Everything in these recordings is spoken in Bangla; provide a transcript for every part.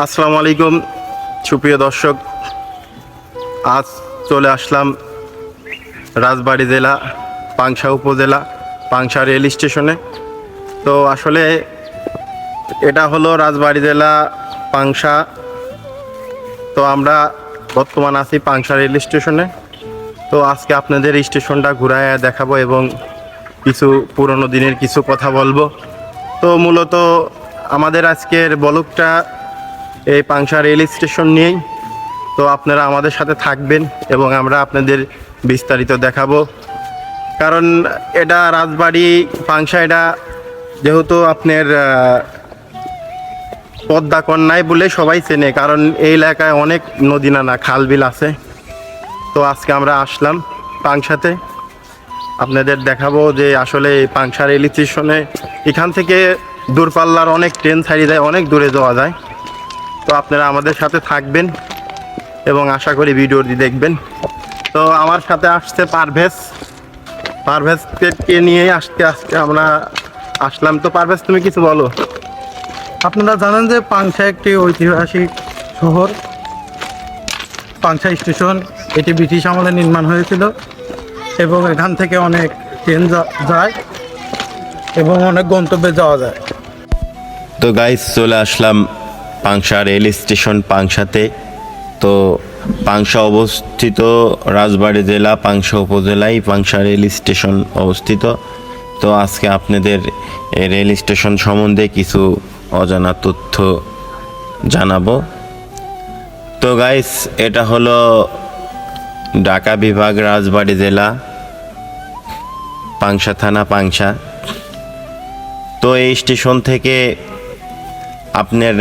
আসসালামু আলাইকুম, সুপ্রিয় দর্শক। আজ চলে আসলাম রাজবাড়ি জেলা, পাংশা উপজেলা, পাংশা রেল স্টেশনে। তো আসলে এটা হলো রাজবাড়ি জেলা, পাংশা। তো আমরা বর্তমান আছি পাংশা রেল স্টেশনে। তো আজকে আপনাদের স্টেশনটা ঘুরায় দেখাবো এবং কিছু পুরনো দিনের কিছু কথা বলব। তো মূলত আমাদের আজকের বলকটা এই পাংশা রেল স্টেশন নিয়েই। তো আপনারা আমাদের সাথে থাকবেন এবং আমরা আপনাদের বিস্তারিত দেখাবো। কারণ এটা রাজবাড়ি, পাংশা এটা যেহেতু আপনার পদ্মা কন্যায় বলে সবাই চেনে, কারণ এই এলাকায় অনেক নদী নানা খাল বিল আছে। তো আজকে আমরা আসলাম পাংশাতে। আপনাদের দেখাবো যে আসলে পাংশা রেল স্টেশনে এখান থেকে দূরপাল্লার অনেক ট্রেন ছাড়িয়ে যায়, অনেক দূরে যাওয়া যায়। তো আপনারা আমাদের সাথে থাকবেন এবং আশা করি ভিডিওটি দেখবেন। তো আমার সাথে আসছে পারভেজ। পারভেজকে নিয়ে আজকে আজকে আমরা আসলাম। তো পারভেজ তুমি কিছু বলো। আপনারা জানেন যে পাংশা একটি ঐতিহাসিক শহর। পাংশা স্টেশন এটি ব্রিটিশ আমলে নির্মাণ হয়েছিল এবং এখান থেকে অনেক ট্রেন যা- যায় এবং অনেক গন্তব্যে যাওয়া যায়। তো গাইস চলে আসলাম পাংশা রেল স্টেশন পাংশাতে। তো পাংশা অবস্থিত রাজবাড়ী জেলা, পাংশা উপজেলায় পাংশা রেল স্টেশন অবস্থিত। তো আজকে আপনাদের রেল স্টেশন সম্বন্ধে কিছু অজানা তথ্য জানাব। তো গাইস এটা হলো ঢাকা বিভাগ রাজবাড়ী জেলা, পাংশা থানা পাংশা। তো এই স্টেশন থেকে আপনার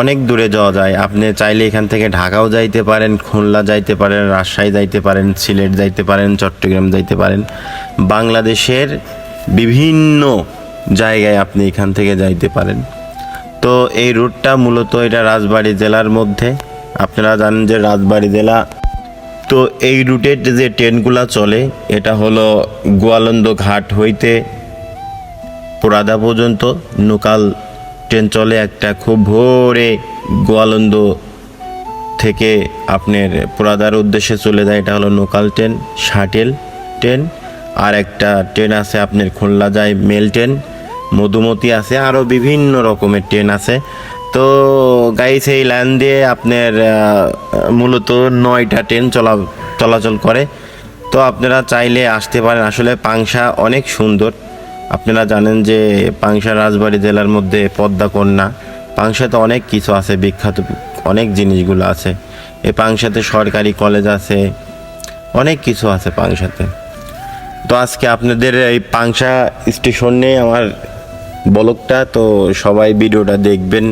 অনেক দূরে যাওয়া যায়। আপনি চাইলে এখান থেকে ঢাকাও যাইতে পারেন, খুলনা যাইতে পারেন, রাজশাহী যাইতে পারেন, সিলেট যাইতে পারেন, চট্টগ্রাম যাইতে পারেন। বাংলাদেশের বিভিন্ন জায়গায় আপনি এখান থেকে যাইতে পারেন। তো এই রুটটা মূলত এটা রাজবাড়ী জেলার মধ্যে। আপনারা জানেন যে রাজবাড়ী জেলা, তো এই রুটের যে ট্রেনগুলো চলে, এটা হলো গোয়ালন্দ ঘাট হইতে পোড়াদা পর্যন্ত লোকাল ট্রেন চলে একটা খুব ভোরে গোয়ালন্দ থেকে আপনার পোড়াদার উদ্দেশ্যে চলে যায়, এটা হলো লোকাল ট্রেন, শাটেল ট্রেন। আর একটা ট্রেন আছে আপনার খুলনা যায় মেল ট্রেন, মধুমতি আছে আরও বিভিন্ন রকমের ট্রেন আছে। তো গাইস এই লাইন দিয়ে আপনার মূলত নয়টা ট্রেন চলা, চলাচল করে। তো আপনারা চাইলে আসতে পারেন, আসলে পাংশা অনেক সুন্দর। আপনারা জানেন যে পাংশা রাজবাড়ী জেলার মধ্যে পদ্মা কন্যা, পাংশাতে অনেক কিছু আছে, বিখ্যাত অনেক জিনিসগুলো আছে। এই পাংশাতে সরকারি কলেজ আছে, অনেক কিছু আছে পাংশাতে। তো আজকে আপনাদের এই পাংশা স্টেশনে আমার বলকটা তো সবাই ভিডিওটা দেখবেন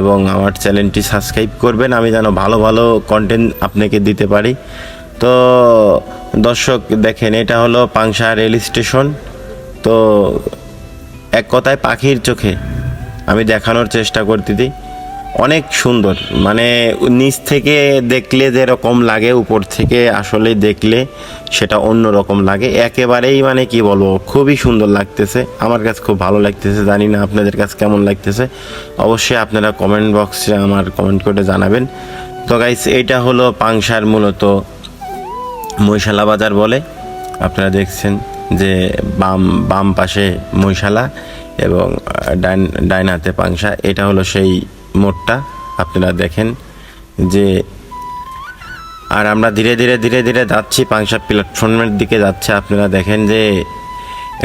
এবং আমার চ্যানেলটি সাবস্ক্রাইব করবেন। আমি যেন ভালো ভালো কন্টেন্ট আপনাকে দিতে পারি। তো দর্শক দেখেন, এটা হলো পাংশা রেল স্টেশন। তো এক কথায় পাখির চোখে আমি দেখানোর চেষ্টা করতেছি অনেক সুন্দর মানে নিচ থেকে দেখলে যেরকম লাগে, উপর থেকে আসলে দেখলে সেটা অন্য রকম লাগে। একেবারেই মানে কি বলব, খুবই সুন্দর লাগতেছে। আমার কাছে খুব ভালো লাগতেছে, জানি না আপনাদের কাছে কেমন লাগতেছে। অবশ্যই আপনারা কমেন্ট বক্সে আমার কমেন্ট করে জানাবেন। তো গাইস এইটা হলো পাংশার মূলত মহিশালা বাজার বলে। আপনারা দেখছেন যে বাম বাম পাশে মহিশালা এবং ডাইন ডাইন হাতে পাংশা, এটা হলো সেই মোড়টা, আপনারা দেখেন যে, আর আমরা ধীরে ধীরে ধীরে ধীরে যাচ্ছি, পাংশা প্ল্যাটফর্মের দিকে যাচ্ছে, আপনারা দেখেন যে,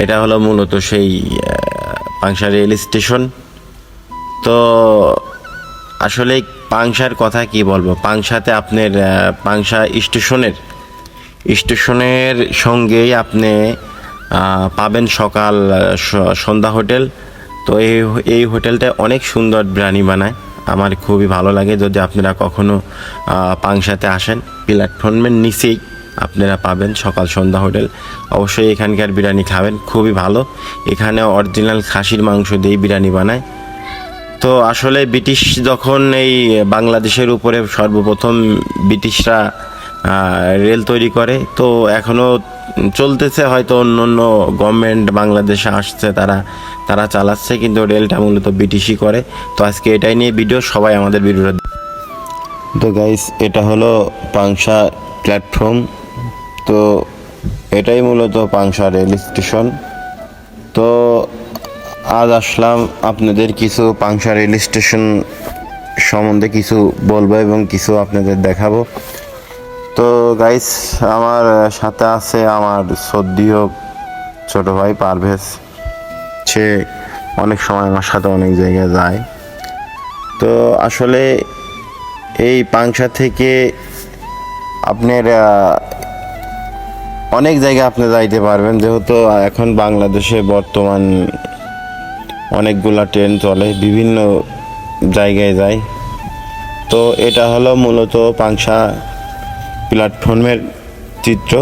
এটা হলো মূলত সেই পাংশা রেল স্টেশন তো, আসলে পাংশার কথা কি বলব? পাংশাতে আপনার পাংশা স্টেশনের স্টেশনের সঙ্গেই আপনি পাবেন সকাল সন্ধ্যা হোটেল। তো এই এই হোটেলটা অনেক সুন্দর বিরিয়ানি বানায়। আমার খুবই ভালো লাগে যদি আপনারা কখনো আহ, পাংশাতে আসেন। প্ল্যাটফর্মের নিচেই আপনারা পাবেন সকাল সন্ধ্যা হোটেল। অবশ্যই এখানকার বিরিয়ানি খাবেন খুবই ভালো। এখানে অরিজিনাল খাসির মাংস দিয়ে বিরিয়ানি বানায়। তো আসলে ব্রিটিশ যখন এই বাংলাদেশের উপরে সর্বপ্রথম ব্রিটিশরা রেল তৈরি করে তো এখনও চলতেছে, হয়তো অন্য অন্য গভর্নমেন্ট বাংলাদেশে আসছে, তারা তারা চালাচ্ছে, কিন্তু রেলটা মূলত বিটিসি করে। তো আজকে এটাই নিয়ে ভিডিও সবাই আমাদের ভিডিওটা তো গাইস এটা হলো পাংশা প্ল্যাটফর্ম তো এটাই মূলত পাংশা রেল স্টেশন তো আজ আসলাম আপনাদের কিছু পাংশা রেল স্টেশন সম্বন্ধে কিছু বলব এবং কিছু আপনাদের দেখাবো। তো গাইস আমার সাথে আছে আমার সদ্যীয় ছোট ভাই পারভেজ। সে অনেক সময় আমার সাথে অনেক জায়গায় যায়। তো আসলে এই পাংশা থেকে আপনার অনেক জায়গায় আপনি যাইতে পারবেন। যেহেতু এখন বাংলাদেশে বর্তমান অনেকগুলা ট্রেন চলে, বিভিন্ন জায়গায় যায়। তো এটা হলো মূলত পাংশা প্ল্যাটফর্মের চিত্র।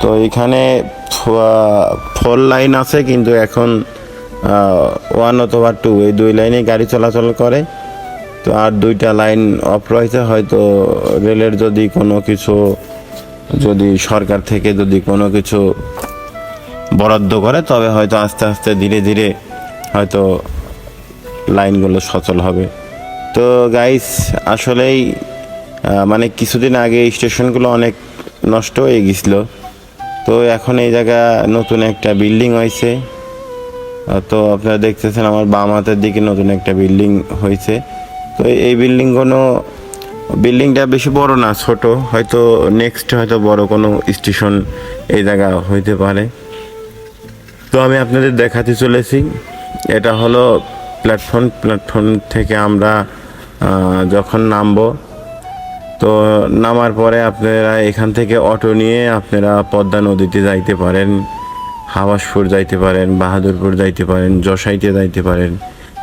তো এখানে ফোর লাইন আছে কিন্তু এখন ওয়ান অথবা টু এই দুই লাইনে গাড়ি চলাচল করে। তো আর দুইটা লাইন অফ রয়েছে, হয়তো রেলের যদি কোনো কিছু, যদি সরকার থেকে যদি কোনো কিছু বরাদ্দ করে, তবে হয়তো আস্তে আস্তে ধীরে ধীরে হয়তো লাইনগুলো সচল হবে। তো গাইস আসলেই মানে কিছুদিন আগে স্টেশনগুলো অনেক নষ্ট হয়ে গেছিল। তো এখন এই জায়গা নতুন একটা বিল্ডিং হয়েছে। তো আপনারা দেখতেছেন আমার বাম হাতের দিকে নতুন একটা বিল্ডিং হয়েছে। তো এই বিল্ডিংগুলো, বিল্ডিংটা বেশি বড় না, ছোট। হয়তো নেক্সট হয়তো বড় কোনো স্টেশন এই জায়গা হইতে পারে। তো আমি আপনাদের দেখাতে চলেছি। এটা হলো প্ল্যাটফর্ম প্ল্যাটফর্ম থেকে আমরা যখন নামবো তো নামার পরে আপনারা এখান থেকে অটো নিয়ে আপনারা পদ্মা নদীতে যাইতে পারেন হাওয়াসপুর যাইতে পারেন, বাহাদুরপুর যাইতে পারেন যশাইতে যাইতে পারেন।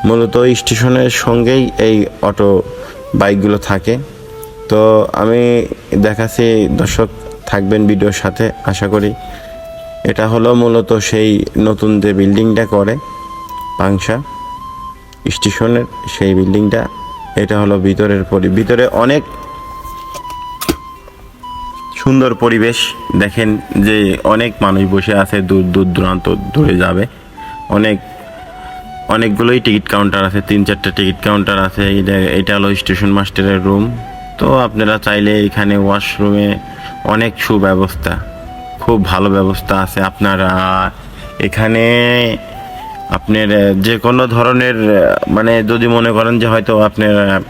মূলত স্টেশনের সঙ্গেই এই অটো বাইকগুলো থাকে। তো আমি দেখাচ্ছি, দর্শক থাকবেন ভিডিওর সাথে, আশা করি এটা হলো মূলত সেই নতুন যে বিল্ডিংটা করে পাংশা স্টেশনের সেই বিল্ডিংটা। এটা হলো ভিতরের পরি, ভিতরে অনেক সুন্দর পরিবেশ। দেখেন যে অনেক মানুষ বসে আছে, দূর দূর দূরান্ত দূরে যাবে। অনেক, অনেকগুলোই টিকিট কাউন্টার আছে, তিন চারটা টিকিট কাউন্টার আছে। এইটা- এটা হলো স্টেশন মাস্টারের রুম। তো আপনারা চাইলে এখানে ওয়াশরুমে অনেক সুব্যবস্থা, খুব ভালো ব্যবস্থা আছে আপনারা। এখানে আপনার যে কোনো ধরনের মানে যদি মনে করেন যে হয়তো আপনার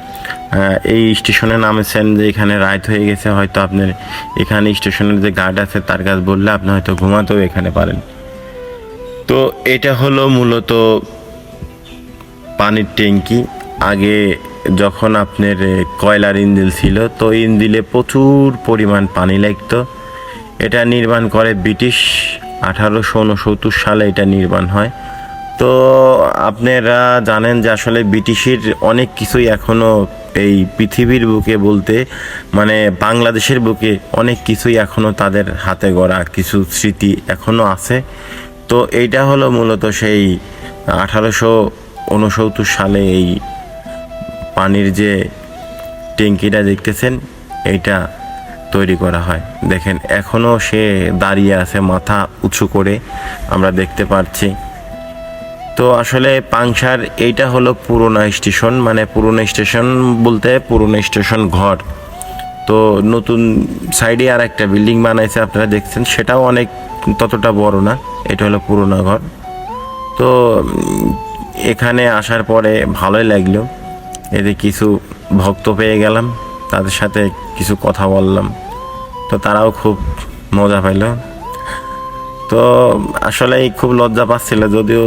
এই স্টেশনে নামেছেন যে এখানে রাত হয়ে গেছে, হয়তো আপনার এখানে স্টেশনের যে গার্ড আছে তার কাছে বললে আপনি হয়তো ঘুমাতেও এখানে পারেন। তো এটা হলো মূলত পানির ট্যাঙ্কি। আগে যখন আপনার কয়লার ইঞ্জিল ছিল, তো ইঞ্জিলে প্রচুর পরিমাণ পানি লাগতো। এটা নির্মাণ করে ব্রিটিশ আঠারোশো উনসত্তর সালে এটা নির্মাণ হয়। তো আপনারা জানেন যে আসলে ব্রিটিশের অনেক কিছুই এখনও এই পৃথিবীর বুকে বলতে মানে বাংলাদেশের বুকে অনেক কিছুই এখনও তাদের হাতে গড়া কিছু স্মৃতি এখনও আছে। তো এইটা হলো মূলত সেই আঠারোশো উনসত্তর সালে এই পানির যে ট্যাঙ্কিটা দেখতেছেন, এইটা তৈরি করা হয়। দেখেন এখনও সে দাঁড়িয়ে আছে মাথা উঁচু করে, আমরা দেখতে পাচ্ছি তো আসলে পাংশার এইটা হলো পুরোনো স্টেশন মানে পুরোনো স্টেশন বলতে পুরোনো স্টেশন ঘর। তো নতুন সাইডে আর একটা বিল্ডিং বানাইছে, আপনারা দেখছেন, সেটাও অনেক ততটা বড় না, এটা হলো পুরোনো ঘর। তো এখানে আসার পরে ভালোই লাগল, এতে কিছু ভক্ত পেয়ে গেলাম, তাদের সাথে কিছু কথা বললাম, তো তারাও খুব মজা পাইলো। তো আসলে খুব লজ্জা পাচ্ছিল, যদিও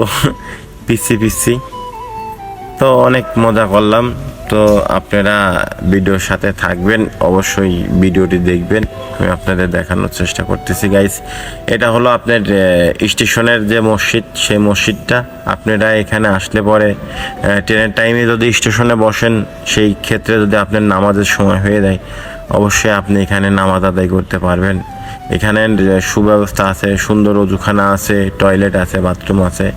পিচ্ছি পিচ্ছি তো অনেক মজা করলাম। তো আপনারা ভিডিওর সাথে থাকবেন, অবশ্যই ভিডিওটি দেখবেন। আমি আপনাদের দেখানোর চেষ্টা করতেছি গাইস এটা হলো আপনার স্টেশনের যে মসজিদ, সেই মসজিদটা। আপনারা এখানে আসলে পরে ট্রেনের টাইমে যদি স্টেশনে বসেন, সেই ক্ষেত্রে যদি আপনার নামাজের সময় হয়ে যায়, অবশ্যই আপনি এখানে নামাজ আদায় করতে পারবেন। এখানে সুব্যবস্থা আছে, সুন্দর অজুখানা আছে টয়লেট আছে বাথরুম আছে।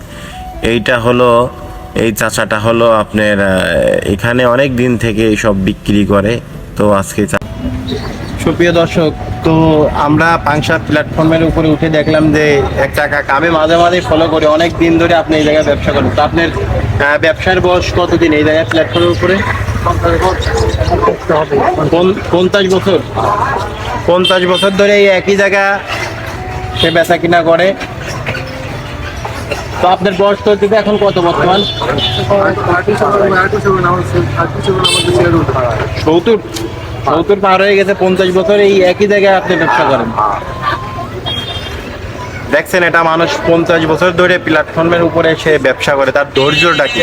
এইটা হলো, এই চাচাটা হলো আপনার এখানে অনেক দিন থেকে সব বিক্রি করে, তো আজকে সুপ্রিয় দর্শক, তো আমরা পাংশা প্ল্যাটফর্মের উপরে উঠে দেখলাম যে এক টাকা কামে মাঝে মাঝে ফলো করে অনেক দিন ধরে আপনি এই জায়গায় ব্যবসা করেন। তো আপনার ব্যবসার বয়স কতদিন এই জায়গায় প্ল্যাটফর্মের উপরে? পঞ্চাশ বছর। পঞ্চাশ বছর ধরে এই একই জায়গা সে বেচা কিনা করে। তো আপনার বয়স তো দিদি এখন কত বর্তমান? সত্তর। সত্তর পার হয়ে গেছে পঞ্চাশ বছর, এই একই জায়গায় আপনি ব্যবসা করেন। দেখছেন, এটা মানুষ পঞ্চাশ বছর ধরে প্ল্যাটফর্মের উপরে সে ব্যবসা করে, তার ধৈর্যটা কি?